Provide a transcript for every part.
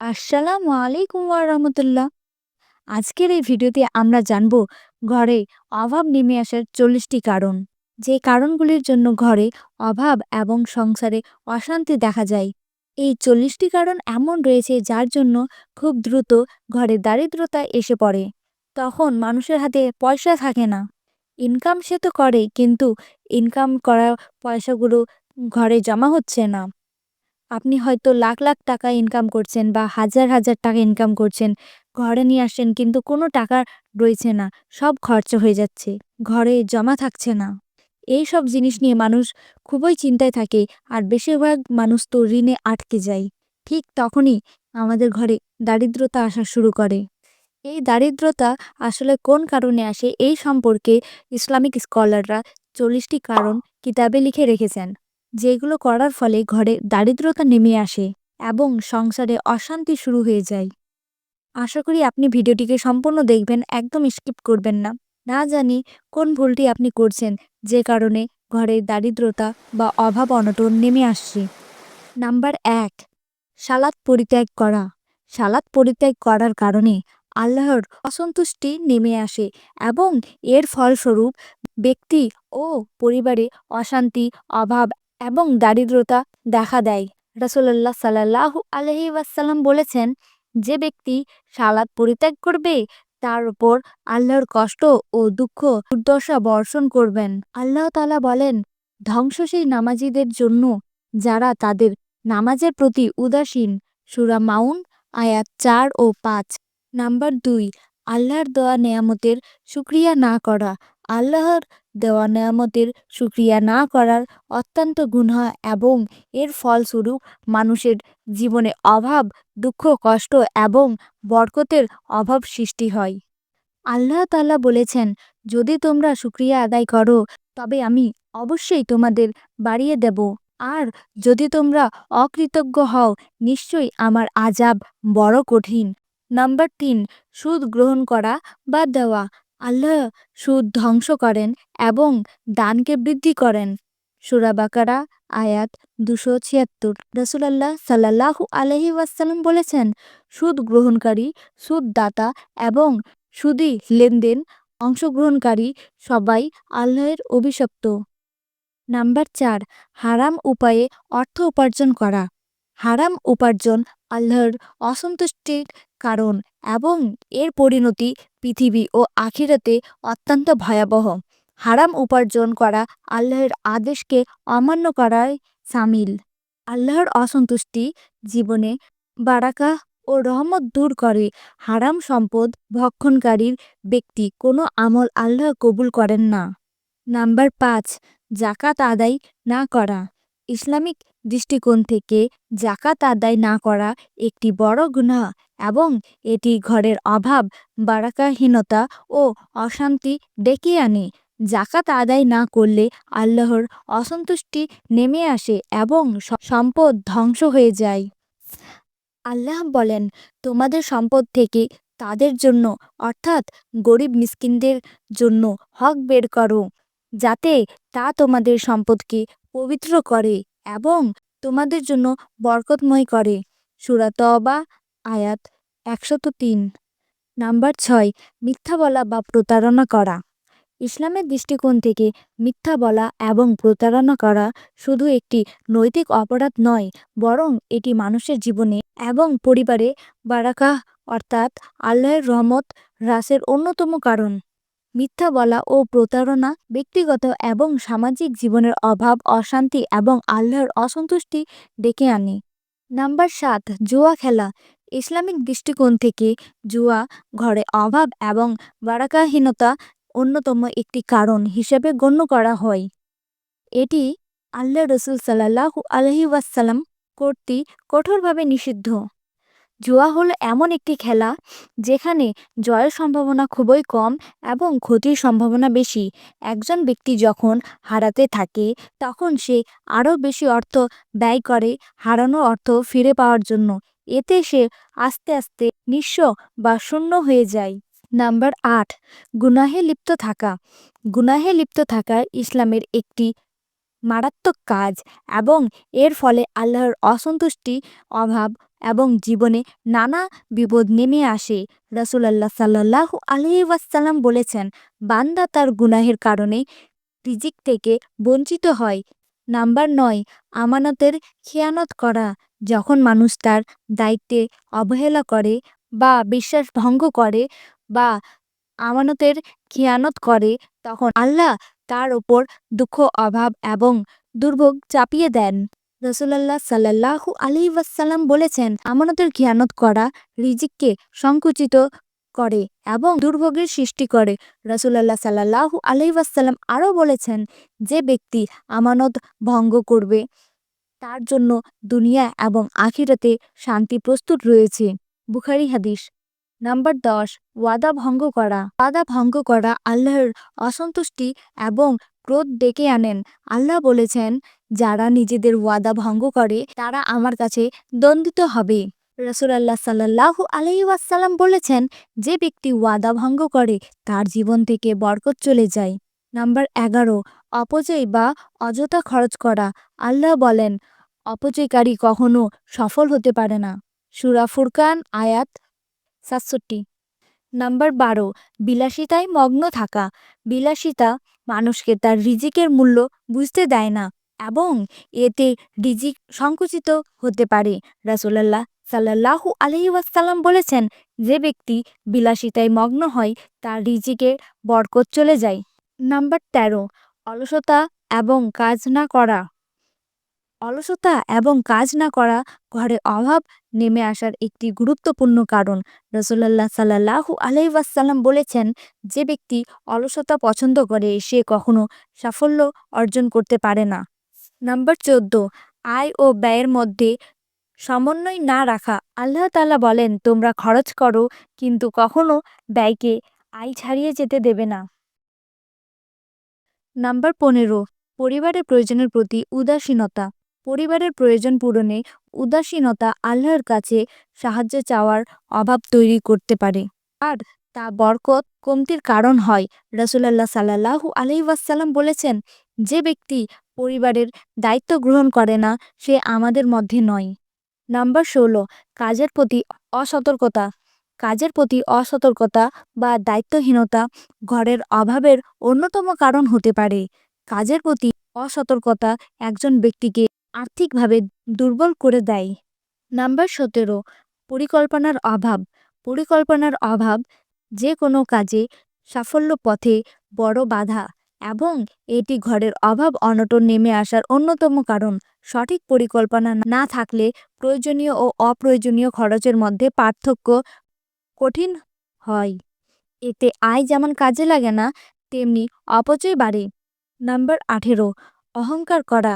আসসালামু আলাইকুম রহমতুল্লাহ। আজকের এই ভিডিওতে আমরা জানব ঘরে অভাব নেমে আসার চল্লিশটি কারণ। যে কারণগুলির জন্য ঘরে অভাব এবং সংসারে অশান্তি দেখা যায়। এই চল্লিশটি কারণ এমন রয়েছে যার জন্য খুব দ্রুত ঘরে দারিদ্রতা এসে পড়ে। তখন মানুষের হাতে পয়সা থাকে না। ইনকাম সে তো করে, কিন্তু ইনকাম করা পয়সাগুলো ঘরে জমা হচ্ছে না। আপনি হয়তো লাখ লাখ টাকা ইনকাম করছেন বা হাজার হাজার টাকা ইনকাম করছেন, ঘরে নিয়ে আসছেন কিন্তু কোনো টাকা রয়েছে না, সব খরচ হয়ে যাচ্ছে, ঘরে জমা থাকছে না। এই সব জিনিস নিয়ে মানুষ খুবই চিন্তায় থাকে আর বেশিরভাগ মানুষ তো ঋণে আটকে যায়। ঠিক তখনই আমাদের ঘরে দারিদ্রতা আসা শুরু করে। এই দারিদ্রতা আসলে কোন কারণে আসে এই সম্পর্কে ইসলামিক স্কলাররা চল্লিশটি কারণ কিতাবে লিখে রেখেছেন। যেগুলো করার ফলে ঘরে দারিদ্রতা নেমে আসে এবং সংসারে অশান্তি শুরু হয়ে যায়। আশা করি আপনি ভিডিওটিকে সম্পূর্ণ দেখবেন, একদম স্কিপ করবেন না। না জানি কোন ভুলটি আপনি করছেন, যে কারণে ঘরে দারিদ্রতা বা অভাব অনটন নেমে আসছে। নাম্বার এক সালাদ পরিত্যাগ করা। সালাদ পরিত্যাগ করার কারণে আল্লাহর অসন্তুষ্টি নেমে আসে এবং এর ফলস্বরূপ ব্যক্তি ও পরিবারে অশান্তি, অভাব এবং দারিদ্রতা দেখা দেয়। রাসুল্লাহ সাল্লাহ আলহি ওয়াসাল্লাম বলেছেন, যে ব্যক্তি সালাদ পরিত্যাগ করবে, তার উপর আল্লাহর কষ্ট ও দুঃখ, দুর্দশা বর্ষণ করবেন। আল্লাহ তালা বলেন ধ্বংস সেই নামাজিদের জন্য যারা তাদের নামাজের প্রতি উদাসীন, সুরা মাউন, আয়াত চার ও পাঁচ। নাম্বার দুই, আল্লাহর দেওয়া নেয়ামতের সুক্রিয়া না করা। আল্লাহর দেওয়া নেয়ামতের সুক্রিয়া না করার অত্যন্ত গুণা এবং এর ফলস্বরূপ মানুষের জীবনে অভাব, দুঃখ, কষ্ট এবং বরকতের অভাব সৃষ্টি হয়। আল্লাহ তাল্লাহ বলেছেন, যদি তোমরা সুক্রিয়া আদায় করো, তবে আমি অবশ্যই তোমাদের বাড়িয়ে দেব। আর যদি তোমরা অকৃতজ্ঞ হও, নিশ্চয়ই আমার আজাব বড় কঠিন। নাম্বার তিন, সুদ গ্রহণ করা বা দেওয়া। আল্লাহ সুদ ধ্বংস করেন এবং দানকে বৃদ্ধি করেন। সুরাবাকারা আয়াত দুশো ছিয়াত্তর। রসুলাল্লাহ সাল্লাহু আলহি ওয়াসাল্লাম বলেছেন, সুদ গ্রহণকারী, সুদদাতা এবং সুদি লেনদেন অংশগ্রহণকারী সবাই আল্লাহের অভিশপ্ত। নাম্বার চার, হারাম উপায়ে অর্থ উপার্জন করা। হারাম উপার্জন আল্লাহর অসন্তুষ্টির কারণ এবং এর পরিণতি পৃথিবী ও আখিরাতে অত্যন্ত ভয়াবহ। হারাম উপার্জন করা আল্লাহর আদেশকে অমান্য করায় সামিল। আল্লাহর অসন্তুষ্টি জীবনে বারাকা ও রহমত দূর করে। হারাম সম্পদ ভক্ষণকারীর ব্যক্তি কোনো আমল আল্লাহ কবুল করেন না। নাম্বার পাঁচ জাকাত আদায় না করা। ইসলামিক দৃষ্টিকোণ থেকে জাকাত আদায় না করা একটি বড় গুণা এবং এটি ঘরের অভাব, বারাকাহীনতা ও অশান্তি ডেকে আনে। জাকাত আদায় না করলে আল্লাহর অসন্তুষ্টি নেমে আসে এবং সম্পদ ধ্বংস হয়ে যায়। আল্লাহ বলেন, তোমাদের সম্পদ থেকে তাদের জন্য, অর্থাৎ গরিব মিসকিনদের জন্য হক বের করো, যাতে তা তোমাদের সম্পদকে পবিত্র করে। এবং তোমাদের জন্য বরকতময় করে। সুরাতবা আয়াত একশত তিন। নাম্বার ছয়, মিথ্যা বলা বা প্রতারণা করা। ইসলামের দৃষ্টিকোণ থেকে মিথ্যা বলা এবং প্রতারণা করা শুধু একটি নৈতিক অপরাধ নয়, বরং এটি মানুষের জীবনে এবং পরিবারে বারাকা অর্থাৎ আল্লাহর রহমত হ্রাসের অন্যতম কারণ। মিথ্যা বলা ও প্রতারণা ব্যক্তিগত এবং সামাজিক জীবনের অভাব, অশান্তি এবং আল্লাহর অসন্তুষ্টি ডেকে আনে। নাম্বার সাত, জুয়া খেলা। ইসলামিক দৃষ্টিকোণ থেকে জুয়া ঘরে অভাব এবং বারাকাহীনতা অন্যতম একটি কারণ হিসেবে গণ্য করা হয়। এটি আল্লাহ রসুল সাল্লাহ আলহি ওয়াসাল্লাম কর্তৃক কঠোরভাবে নিষিদ্ধ। জুয়া হলো এমন একটি খেলা যেখানে জয়ের সম্ভাবনা খুবই কম এবং ক্ষতির সম্ভাবনা বেশি। একজন ব্যক্তি যখন হারাতে থাকে, তখন সে আরও বেশি অর্থ ব্যয় করে হারানো অর্থ ফিরে পাওয়ার জন্য। এতে সে আস্তে আস্তে নিঃস্ব বা শূন্য হয়ে যায়। নাম্বার আট, গুনাহে লিপ্ত থাকা। গুনাহে লিপ্ত থাকা ইসলামের একটি মারাত্মক কাজ এবং এর ফলে আল্লাহর অসন্তুষ্টি, অভাব এবং জীবনে নানা বিপদ নেমে আসে। রাসুলাল্লাহ সাল্লাহ আলহি ওয়াসাল্লাম বলেছেন, বান্দা তার গুনাহের কারণে রিজিক থেকে বঞ্চিত হয়। নাম্বার নয়, আমানতের খেয়ানত করা, যখন মানুষ তার দায়িত্বে অবহেলা করে বা বিশ্বাস ভঙ্গ করে বা আমানতের খেয়ানত করে, তখন আল্লাহ তার ওপর দুঃখ, অভাব এবং দুর্ভোগ চাপিয়ে দেন। রসুলাল্লাহ সাল্লাহু আলী ওয়াসাল্লাম বলেছেন, আমানতের খেয়ানত করা রিজিককে সংকুচিত করে এবং দুর্ভোগের সৃষ্টি করে। রসুলাল্লাহ সাল্লাহু আলী ওয়াসাল্লাম আরও বলেছেন, যে ব্যক্তি আমানত ভঙ্গ করবে, তার জন্য দুনিয়া এবং আখিরাতে শান্তি প্রস্তুত রয়েছে। বুখারি হাদিস নাম্বার দশ, ওয়াদা ভঙ্গ করা। ওয়াদা ভঙ্গ করা আল্লাহর অসন্তুষ্টি এবং ক্রোধ ডেকে আনেন। আল্লাহ বলেছেন, যারা নিজেদের ওয়াদা ভঙ্গ করে, তারা আমার কাছে দ্বন্দ্বিত হবে। রসুলাল্লাহ সাল্লাহ আলহি ওয়াসাল্লাম বলেছেন, যে ব্যক্তি ওয়াদা ভঙ্গ করে, তার জীবন থেকে বরকত চলে যায়। নাম্বার এগারো, অপচয় বা অযথা খরচ করা। আল্লাহ বলেন, অপচয়কারী কখনো সফল হতে পারে না। সুরা ফুরকান, আয়াত সাতষট্টি। নাম্বার বারো, বিলাসিতায় মগ্ন থাকা। বিলাসিতা মানুষকে তার রিজিকের মূল্য বুঝতে দেয় না এবং এতে রিজিক সংকুচিত হতে পারে। রাসুলাল্লাহ সাল্লাহু আলহি ওয়াসাল্লাম বলেছেন, যে ব্যক্তি বিলাসিতায় মগ্ন হয়, তার রিজিকে বরকত চলে যায়। নাম্বার তেরো, অলসতা এবং কাজ না করা। অলসতা এবং কাজ না করা ঘরে অভাব নেমে আসার একটি গুরুত্বপূর্ণ কারণ। রসুল্লাহ সাল্লাহু আলহিবাসাল্লাম বলেছেন, যে ব্যক্তি অলসতা পছন্দ করে, সে কখনো সাফল্য অর্জন করতে পারে না। নাম্বার চোদ্দ, আয় ও ব্যয়ের মধ্যে সমন্বয় না রাখা। আল্লাহ তালা বলেন, তোমরা খরচ করো, কিন্তু কখনো ব্যয়কে আয় ছাড়িয়ে যেতে দেবে না। নাম্বার পনেরো, পরিবারের প্রয়োজনের প্রতি উদাসীনতা। পরিবারের প্রয়োজন পূরণে উদাসীনতা আল্লাহর কাছে সাহায্য চাওয়ার অভাব তৈরি করতে পারে। আর তা বরকত কমতির কারণ হয়। রসুলাল্লাহ সাল্লাহু আলহিবাসাল্লাম বলেছেন, যে ব্যক্তি পরিবারের দায়িত্ব গ্রহণ করে না, সে আমাদের মধ্যে নয়। নাম্বার ষোলো, কাজের প্রতি অসতর্কতা। কাজের প্রতি অসতর্কতা বা দায়িত্বহীনতা ঘরের অভাবের অন্যতম কারণ হতে পারে। কাজের প্রতি অসতর্কতা একজন ব্যক্তিকে আর্থিকভাবে দুর্বল করে দেয়। নাম্বার সতেরো, পরিকল্পনার অভাব। পরিকল্পনার অভাব যে কোনো কাজে সাফল্য পথে বড় বাধা এবং এটি ঘরের অভাব অনটন নেমে আসার অন্যতম কারণ। সঠিক পরিকল্পনা না থাকলে প্রয়োজনীয় ও অপ্রয়োজনীয় খরচের মধ্যে পার্থক্য কঠিন হয়। এতে আয় যেমন কাজে লাগে না, তেমনি অপচয় বাড়ে। নাম্বার আঠেরো, অহংকার করা।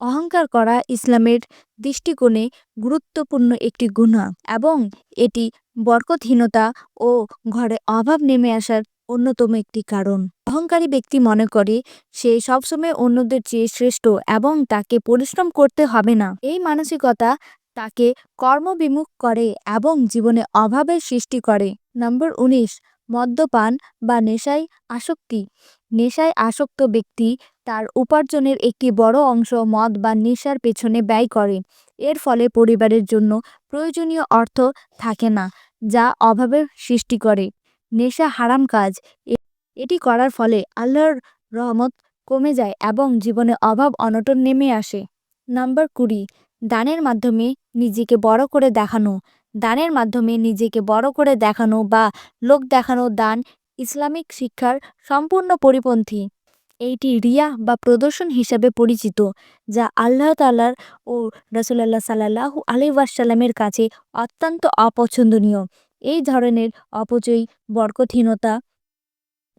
অহংকার করা ইসলামের দৃষ্টিকোণে গুরুত্বপূর্ণ একটি গুণা এবং এটি বরকতহীনতা ও ঘরে অভাব নেমে আসার অন্যতম একটি কারণ। অহংকারী ব্যক্তি মনে করে, সে সবসময় অন্যদের চেয়ে শ্রেষ্ঠ এবং তাকে পরিশ্রম করতে হবে না। এই মানসিকতা তাকে কর্মবিমুখ করে এবং জীবনে অভাবের সৃষ্টি করে। নম্বর উনিশ, মদ্যপান বা নেশায় আসক্তি। নেশায় আসক্ত ব্যক্তি তার উপার্জনের একটি বড় অংশ মদ বা নেশার পেছনে ব্যয় করে। এর ফলে পরিবারের জন্য প্রয়োজনীয় অর্থ থাকে না, যা অভাবের সৃষ্টি করে। নেশা হারাম কাজ এটি করার ফলে আল্লাহর রহমত কমে যায় এবং জীবনে অভাব অনটন নেমে আসে। নাম্বার কুড়ি, দানের মাধ্যমে নিজেকে বড় করে দেখানো। দানের মাধ্যমে নিজেকে বড় করে দেখানো বা লোক দেখানো দান ইসলামিক শিক্ষার সম্পূর্ণ পরিপন্থী। এইটি রিয়া বা প্রদর্শন হিসাবে পরিচিত, যা আল্লাহ তালার ও রসুল্লাহ সাল্লাহু আলি ওয়াসাল্লামের কাছে অত্যন্ত অপছন্দনীয়। এই ধরনের অপচয়, বরকতহীনতা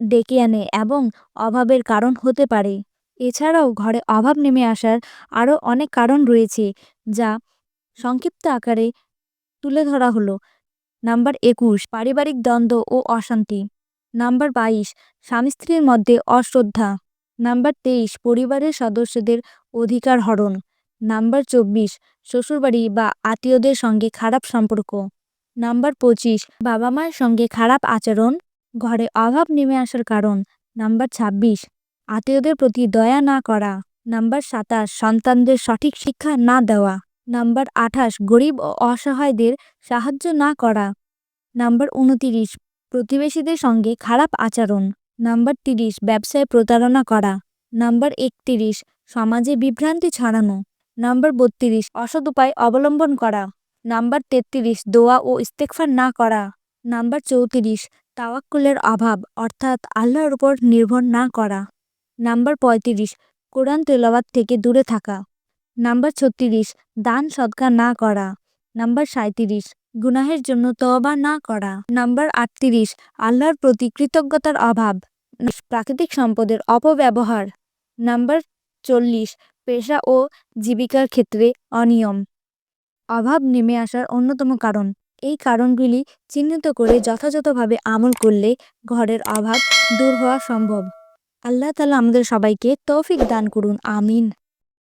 ডেকে আনে এবং অভাবের কারণ হতে পারে। এছাড়াও ঘরে অভাব নেমে আসার আরও অনেক কারণ রয়েছে, যা সংক্ষিপ্ত আকারে তুলে ধরা হলো। নাম্বার একুশ, পারিবারিক দ্বন্দ্ব ও অশান্তি। নাম্বার বাইশ, স্বামী স্ত্রীর মধ্যে অশ্রদ্ধা। নাম্বার তেইশ, পরিবারের সদস্যদের অধিকার হরণ। নাম্বার চব্বিশ, শ্বশুরবাড়ি বা আত্মীয়দের সঙ্গে খারাপ সম্পর্ক। নাম্বার পঁচিশ বাবা মায়ের সঙ্গে খারাপ আচরণ। ঘরে অভাব নেমে আসার কারণ। নাম্বার ছাব্বিশ, আত্মীয়দের প্রতি দয়া না করা। নাম্বার সাতাশ, সন্তানদের সঠিক শিক্ষা না দেওয়া। নাম্বার আঠাশ, গরিব ও অসহায়দের সাহায্য না করা। নাম্বার উনতিরিশ প্রতিবেশীদের সঙ্গে খারাপ আচরণ। নাম্বার তিরিশ, ব্যবসায় প্রতারণা করা। নাম্বার একতিরিশ, সমাজে বিভ্রান্তি ছড়ানো। নাম্বার বত্রিশ, অসৎ উপায় অবলম্বন করা। নাম্বার তেত্রিশ, দোয়া ও ইস্তেকফার না করা। নাম্বার চৌত্রিশ, তাওয়াক্কুলের অভাব, অর্থাৎ আল্লাহর উপর নির্ভর না করা। নাম্বার পঁয়ত্রিশ, কোরআন তেলাওয়াত থেকে দূরে থাকা। নাম্বার ছত্রিশ, দান সদকা না করা। নাম্বার সাঁত্রিশ গুনাহের জন্য তওবা না করা। নাম্বার আটত্রিশ, আল্লাহর প্রতি কৃতজ্ঞতার অভাব। প্রাকৃতিক সম্পদের অপব্যবহার। নাম্বার চল্লিশ, পেশা ও জীবিকার ক্ষেত্রে অনিয়ম। অভাব নেমে আসার অন্যতম কারণ। এই কারণগুলি চিহ্নিত করে যথাযথভাবে আমল করলে ঘরের অভাব দূর হওয়া সম্ভব। আল্লাহ তালা আমাদের সবাইকে তৌফিক দান করুন, আমিন।